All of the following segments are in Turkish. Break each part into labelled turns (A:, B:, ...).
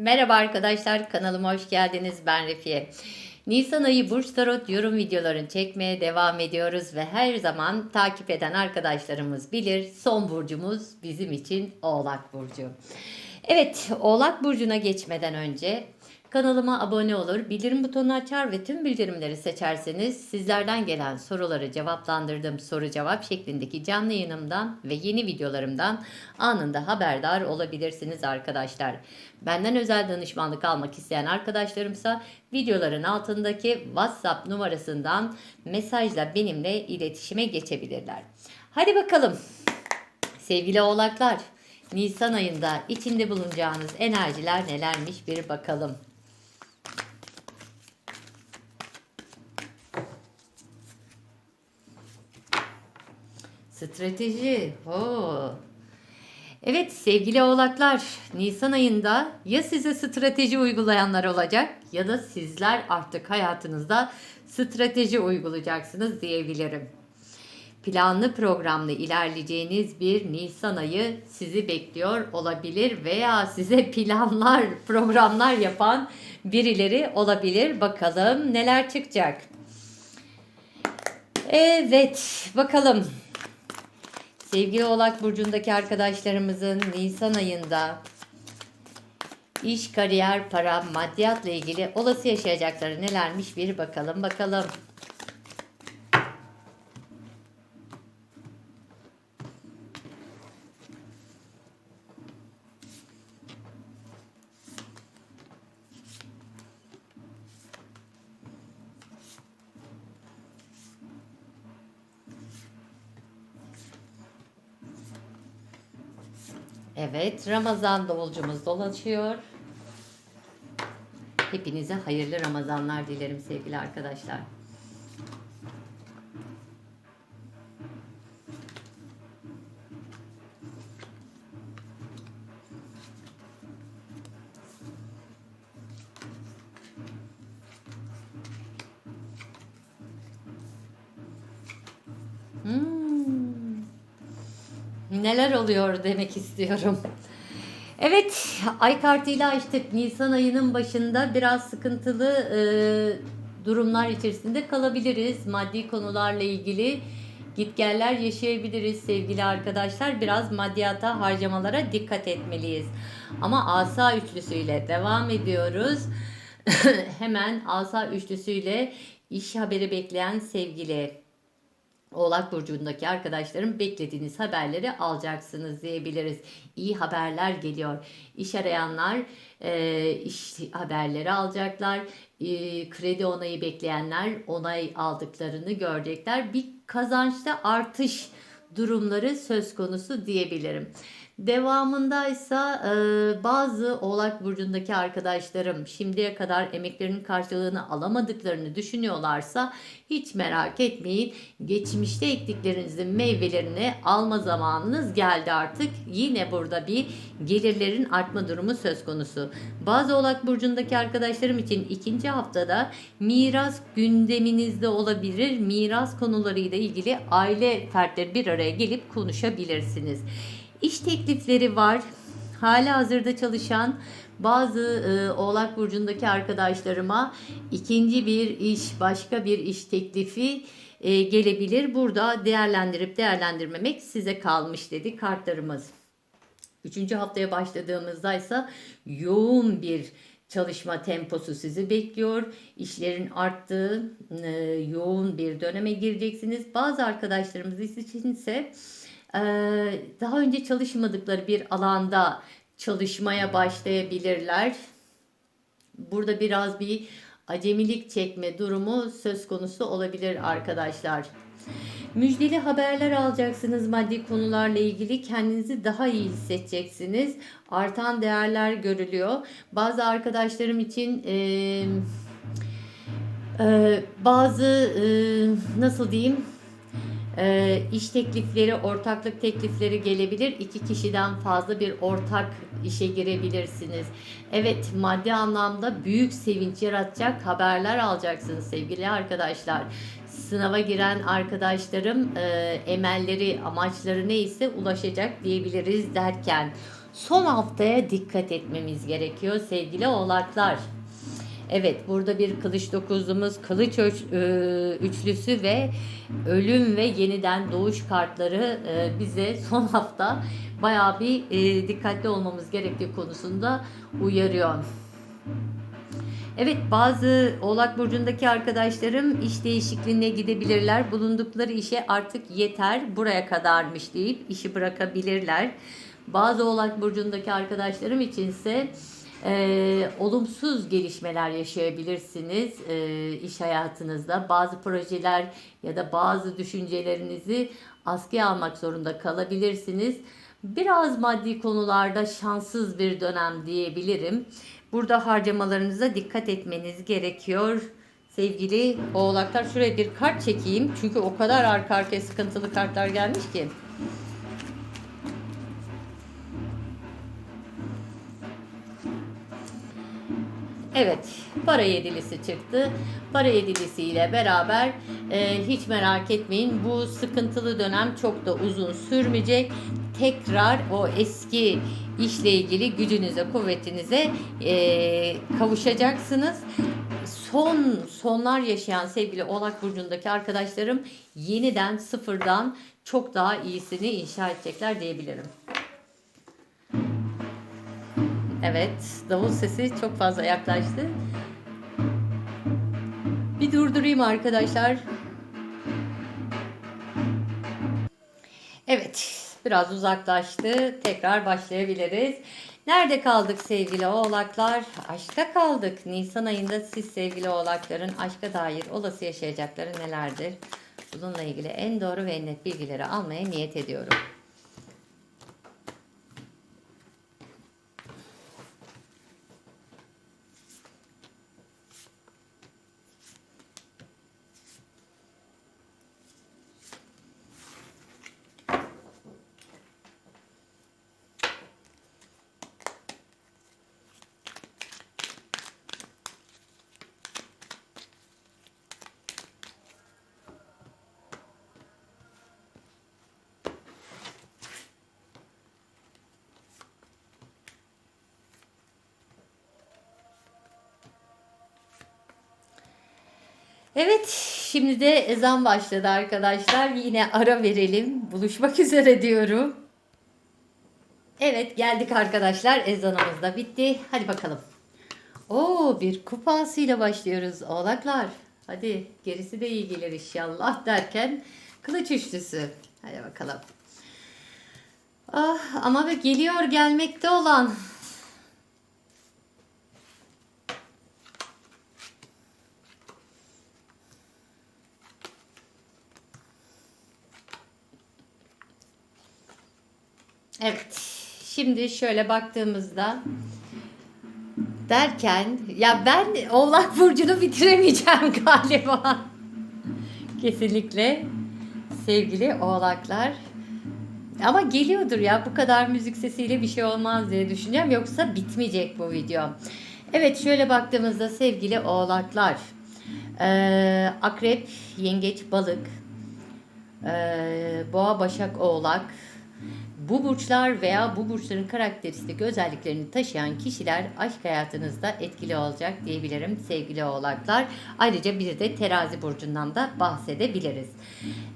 A: Merhaba arkadaşlar kanalıma hoş geldiniz ben Refiye. Nisan ayı Burç Tarot yorum videolarını çekmeye devam ediyoruz ve her zaman takip eden arkadaşlarımız bilir son burcumuz bizim için Oğlak Burcu. Evet Oğlak Burcu'na geçmeden önce kanalıma abone olur, bildirim butonunu açar ve tüm bildirimleri seçerseniz sizlerden gelen soruları cevaplandırdığım soru cevap şeklindeki canlı yayınımdan ve yeni videolarımdan anında haberdar olabilirsiniz arkadaşlar. Benden özel danışmanlık almak isteyen arkadaşlarımsa videoların altındaki WhatsApp numarasından mesajla benimle iletişime geçebilirler. Hadi bakalım sevgili oğlaklar Nisan ayında içinde bulunacağınız enerjiler nelermiş bir bakalım. Strateji. Oo. Evet sevgili oğlaklar Nisan ayında ya size strateji uygulayanlar olacak ya da sizler artık hayatınızda strateji uygulayacaksınız diyebilirim. Planlı programlı ilerleyeceğiniz bir Nisan ayı sizi bekliyor olabilir veya size planlar, programlar yapan birileri olabilir. Bakalım neler çıkacak. Evet, bakalım. Sevgili Oğlak Burcu'ndaki arkadaşlarımızın Nisan ayında iş, kariyer, para, maddiyatla ilgili olası yaşayacakları nelermiş bir bakalım bakalım. Evet, Ramazan davulcumuz dolaşıyor. Hepinize hayırlı Ramazanlar dilerim sevgili arkadaşlar. Hmm. Neler oluyor demek istiyorum. Evet, ay kartıyla açtık. Nisan ayının başında biraz sıkıntılı e, durumlar içerisinde kalabiliriz. Maddi konularla ilgili gitgeller yaşayabiliriz sevgili arkadaşlar. Biraz maddiyata, harcamalara dikkat etmeliyiz. Ama asa üçlüsüyle devam ediyoruz. Hemen asa üçlüsüyle iş haberi bekleyen sevgili Oğlak Burcu'ndaki arkadaşlarım beklediğiniz haberleri alacaksınız diyebiliriz. İyi haberler geliyor. İş arayanlar e, iş haberleri alacaklar. E, kredi onayı bekleyenler onay aldıklarını görecekler. Bir kazançta artış durumları söz konusu diyebilirim. Devamındaysa e, bazı Oğlak Burcu'ndaki arkadaşlarım şimdiye kadar emeklerinin karşılığını alamadıklarını düşünüyorlarsa hiç merak etmeyin. Geçmişte ektiklerinizin meyvelerini alma zamanınız geldi artık. Yine burada bir gelirlerin artma durumu söz konusu. Bazı Oğlak Burcu'ndaki arkadaşlarım için ikinci haftada miras gündeminizde olabilir. Miras konularıyla ilgili aile fertleri bir araya gelip konuşabilirsiniz. İş teklifleri var. Hala hazırda çalışan bazı e, Oğlak Burcu'ndaki arkadaşlarıma ikinci bir iş, başka bir iş teklifi e, gelebilir. Burada değerlendirip değerlendirmemek size kalmış dedi kartlarımız. Üçüncü haftaya başladığımızda ise yoğun bir çalışma temposu sizi bekliyor. İşlerin arttığı e, yoğun bir döneme gireceksiniz. Bazı arkadaşlarımız için ise daha önce çalışmadıkları bir alanda çalışmaya başlayabilirler. Burada biraz bir acemilik çekme durumu söz konusu olabilir arkadaşlar. Müjdeli haberler alacaksınız maddi konularla ilgili. Kendinizi daha iyi hissedeceksiniz. Artan değerler görülüyor. Bazı arkadaşlarım için e, e, bazı e, nasıl diyeyim e, iş teklifleri, ortaklık teklifleri gelebilir. İki kişiden fazla bir ortak işe girebilirsiniz. Evet maddi anlamda büyük sevinç yaratacak haberler alacaksınız sevgili arkadaşlar sınava giren arkadaşlarım e, emelleri, amaçları neyse ulaşacak diyebiliriz derken son haftaya dikkat etmemiz gerekiyor sevgili oğlaklar. Evet burada bir kılıç dokuzumuz, kılıç öç- e, üçlüsü ve ölüm ve yeniden doğuş kartları e, bize son hafta bayağı bir e, dikkatli olmamız gerektiği konusunda uyarıyor. Evet bazı Oğlak Burcu'ndaki arkadaşlarım iş değişikliğine gidebilirler. Bulundukları işe artık yeter buraya kadarmış deyip işi bırakabilirler. Bazı Oğlak Burcu'ndaki arkadaşlarım içinse e, olumsuz gelişmeler yaşayabilirsiniz e, iş hayatınızda. Bazı projeler ya da bazı düşüncelerinizi askıya almak zorunda kalabilirsiniz. Biraz maddi konularda şanssız bir dönem diyebilirim. Burada harcamalarınıza dikkat etmeniz gerekiyor. Sevgili oğlaklar şuraya bir kart çekeyim. Çünkü o kadar arka arkaya sıkıntılı kartlar gelmiş ki. Evet, para yedilisi çıktı. Para yedilisiyle beraber e, hiç merak etmeyin bu sıkıntılı dönem çok da uzun sürmeyecek. Tekrar o eski işle ilgili gücünüze, kuvvetinize e, kavuşacaksınız. Son sonlar yaşayan sevgili Oğlak Burcu'ndaki arkadaşlarım yeniden sıfırdan çok daha iyisini inşa edecekler diyebilirim. Evet, davul sesi çok fazla yaklaştı. Bir durdurayım arkadaşlar. Evet, biraz uzaklaştı. Tekrar başlayabiliriz. Nerede kaldık sevgili oğlaklar? Aşkta kaldık. Nisan ayında siz sevgili oğlakların aşka dair olası yaşayacakları nelerdir? Bununla ilgili en doğru ve en net bilgileri almaya niyet ediyorum. Evet, şimdi de ezan başladı arkadaşlar. Yine ara verelim. Buluşmak üzere diyorum. Evet, geldik arkadaşlar. Ezanımız da bitti. Hadi bakalım. Oo, bir kupasıyla başlıyoruz oğlaklar. Hadi gerisi de iyi gelir inşallah derken kılıç üçlüsü. Hadi bakalım. Ah, ama geliyor gelmekte olan Evet. Şimdi şöyle baktığımızda derken ya ben Oğlak Burcu'nu bitiremeyeceğim galiba. Kesinlikle sevgili Oğlaklar. Ama geliyordur ya bu kadar müzik sesiyle bir şey olmaz diye düşüneceğim. Yoksa bitmeyecek bu video. Evet şöyle baktığımızda sevgili Oğlaklar. Ee, akrep, yengeç, balık, ee, boğa, başak, oğlak, bu burçlar veya bu burçların karakteristik özelliklerini taşıyan kişiler aşk hayatınızda etkili olacak diyebilirim sevgili oğlaklar. Ayrıca bir de terazi burcundan da bahsedebiliriz.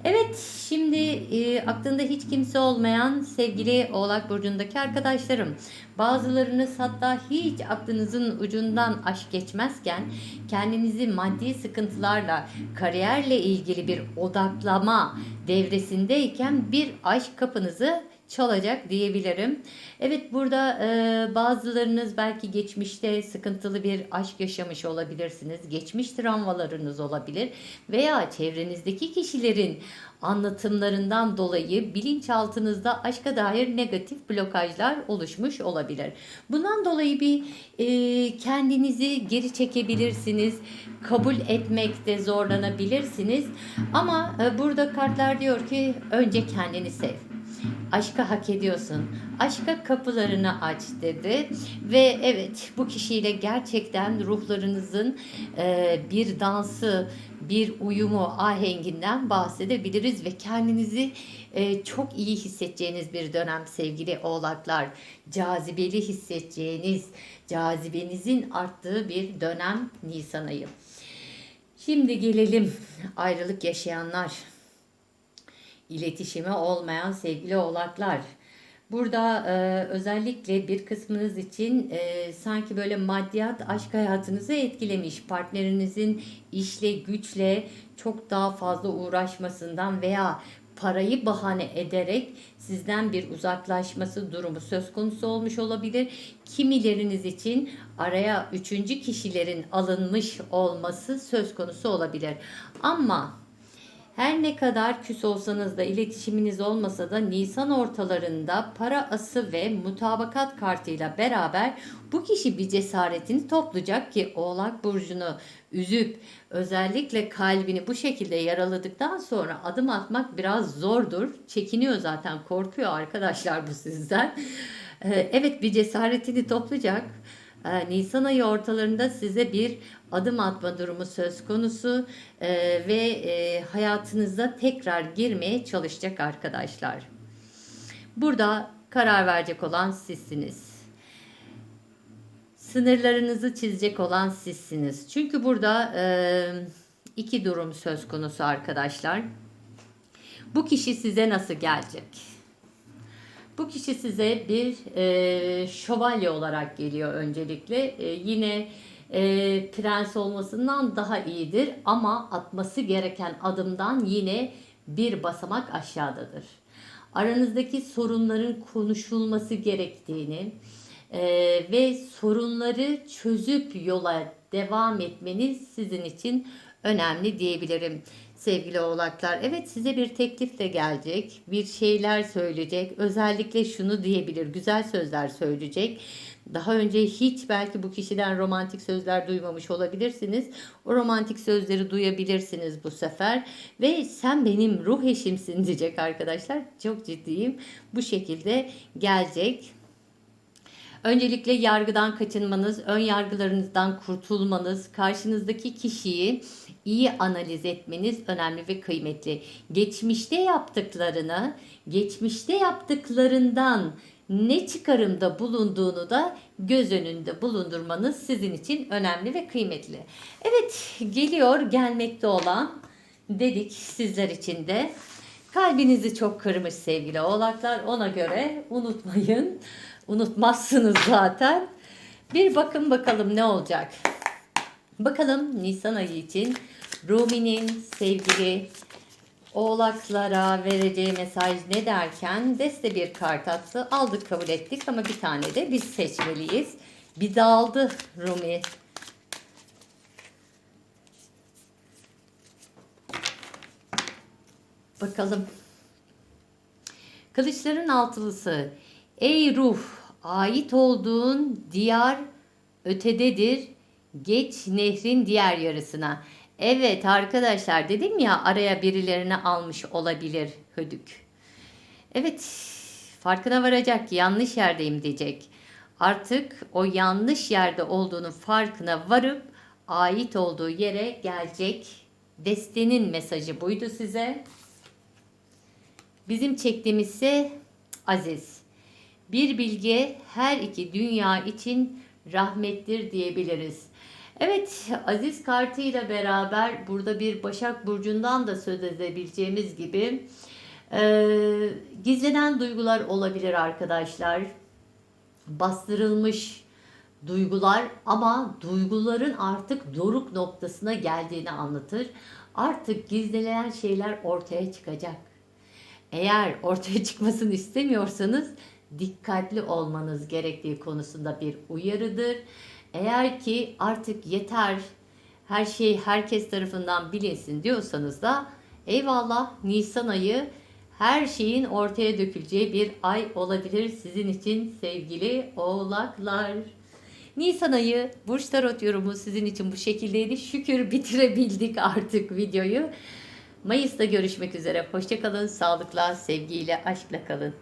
A: Evet şimdi e, aklında hiç kimse olmayan sevgili oğlak burcundaki arkadaşlarım. Bazılarınız hatta hiç aklınızın ucundan aşk geçmezken kendinizi maddi sıkıntılarla kariyerle ilgili bir odaklama devresindeyken bir aşk kapınızı çalacak diyebilirim. Evet burada e, bazılarınız belki geçmişte sıkıntılı bir aşk yaşamış olabilirsiniz. Geçmiş travmalarınız olabilir veya çevrenizdeki kişilerin anlatımlarından dolayı bilinçaltınızda aşka dair negatif blokajlar oluşmuş olabilir. Bundan dolayı bir e, kendinizi geri çekebilirsiniz. Kabul etmekte zorlanabilirsiniz. Ama e, burada kartlar diyor ki önce kendini sev. Aşka hak ediyorsun. Aşka kapılarını aç dedi. Ve evet bu kişiyle gerçekten ruhlarınızın e, bir dansı, bir uyumu, ahenginden bahsedebiliriz ve kendinizi e, çok iyi hissedeceğiniz bir dönem sevgili oğlaklar. Cazibeli hissedeceğiniz, cazibenizin arttığı bir dönem Nisan ayı. Şimdi gelelim ayrılık yaşayanlar, iletişimi olmayan sevgili oğlaklar. Burada e, özellikle bir kısmınız için e, sanki böyle maddiyat aşk hayatınızı etkilemiş. Partnerinizin işle güçle çok daha fazla uğraşmasından veya parayı bahane ederek sizden bir uzaklaşması durumu söz konusu olmuş olabilir. Kimileriniz için araya üçüncü kişilerin alınmış olması söz konusu olabilir. Ama her ne kadar küs olsanız da iletişiminiz olmasa da Nisan ortalarında para ası ve mutabakat kartıyla beraber bu kişi bir cesaretini toplayacak ki Oğlak Burcu'nu üzüp özellikle kalbini bu şekilde yaraladıktan sonra adım atmak biraz zordur. Çekiniyor zaten korkuyor arkadaşlar bu sizden. Ee, Evet bir cesaretini toplayacak. Ee, Nisan ayı ortalarında size bir adım atma durumu söz konusu Ee, ve e, hayatınıza tekrar girmeye çalışacak arkadaşlar. Burada karar verecek olan sizsiniz. Sınırlarınızı çizecek olan sizsiniz. Çünkü burada e, iki durum söz konusu arkadaşlar. Bu kişi size nasıl gelecek? Bu kişi size bir e, şövalye olarak geliyor öncelikle. E, yine e, prens olmasından daha iyidir ama atması gereken adımdan yine bir basamak aşağıdadır. Aranızdaki sorunların konuşulması gerektiğini e, ve sorunları çözüp yola devam etmeniz sizin için önemli diyebilirim sevgili oğlaklar. Evet size bir teklif de gelecek. Bir şeyler söyleyecek. Özellikle şunu diyebilir. Güzel sözler söyleyecek. Daha önce hiç belki bu kişiden romantik sözler duymamış olabilirsiniz. O romantik sözleri duyabilirsiniz bu sefer. Ve sen benim ruh eşimsin diyecek arkadaşlar. Çok ciddiyim. Bu şekilde gelecek. Öncelikle yargıdan kaçınmanız, ön yargılarınızdan kurtulmanız, karşınızdaki kişiyi iyi analiz etmeniz önemli ve kıymetli. Geçmişte yaptıklarını, geçmişte yaptıklarından ne çıkarımda bulunduğunu da göz önünde bulundurmanız sizin için önemli ve kıymetli. Evet, geliyor gelmekte olan dedik sizler için de. Kalbinizi çok kırmış sevgili oğlaklar. Ona göre unutmayın. Unutmazsınız zaten. Bir bakın bakalım ne olacak. Bakalım Nisan ayı için Rumi'nin sevgili oğlaklara vereceği mesaj ne derken deste bir kart attı. Aldık kabul ettik ama bir tane de biz seçmeliyiz. Bir dağıldı Rumi. Bakalım. Kılıçların altılısı. Ey ruh, ait olduğun diyar ötededir. Geç nehrin diğer yarısına. Evet arkadaşlar dedim ya araya birilerini almış olabilir hödük. Evet farkına varacak yanlış yerdeyim diyecek. Artık o yanlış yerde olduğunun farkına varıp ait olduğu yere gelecek. Destenin mesajı buydu size. Bizim çektiğimizse aziz. Bir bilge her iki dünya için rahmettir diyebiliriz. Evet, Aziz kartıyla beraber burada bir Başak Burcu'ndan da söz edebileceğimiz gibi e, gizlenen duygular olabilir arkadaşlar. Bastırılmış duygular ama duyguların artık doruk noktasına geldiğini anlatır. Artık gizlenen şeyler ortaya çıkacak. Eğer ortaya çıkmasını istemiyorsanız dikkatli olmanız gerektiği konusunda bir uyarıdır. Eğer ki artık yeter her şey herkes tarafından bilinsin diyorsanız da eyvallah Nisan ayı her şeyin ortaya döküleceği bir ay olabilir sizin için sevgili oğlaklar. Nisan ayı Burç Tarot yorumu sizin için bu şekildeydi. Şükür bitirebildik artık videoyu. Mayıs'ta görüşmek üzere. Hoşçakalın, sağlıkla, sevgiyle, aşkla kalın.